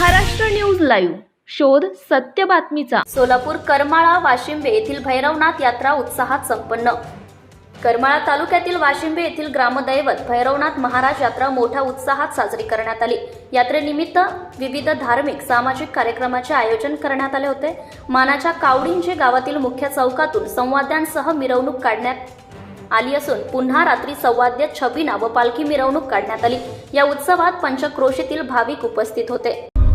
Maharashtra news live. शोध सत्य बातमीचा. सोलापूर करमाळा वाशिंबे येथील भैरवनाथ यात्रा उत्साहात संपन्न. करमाळा तालुक्यातील वाशिंबे येथील ग्रामदैवत भैरवनाथ महाराज यात्रा मोठ्या उत्साहात साजरी करण्यात आली. यात्रेनिमित्त विविध धार्मिक सामाजिक कार्यक्रमाचे आयोजन करण्यात आले होते. मानाच्या कावडींचे गावातील मुख्य चौकातून संवाद्यांसह मिरवणूक काढण्यात आली असून पुन्हा रात्री संवाद्य छबिना व पालखी मिरवणूक काढण्यात आली. या उत्सवात पंचक्रोशीतील भाविक उपस्थित होते.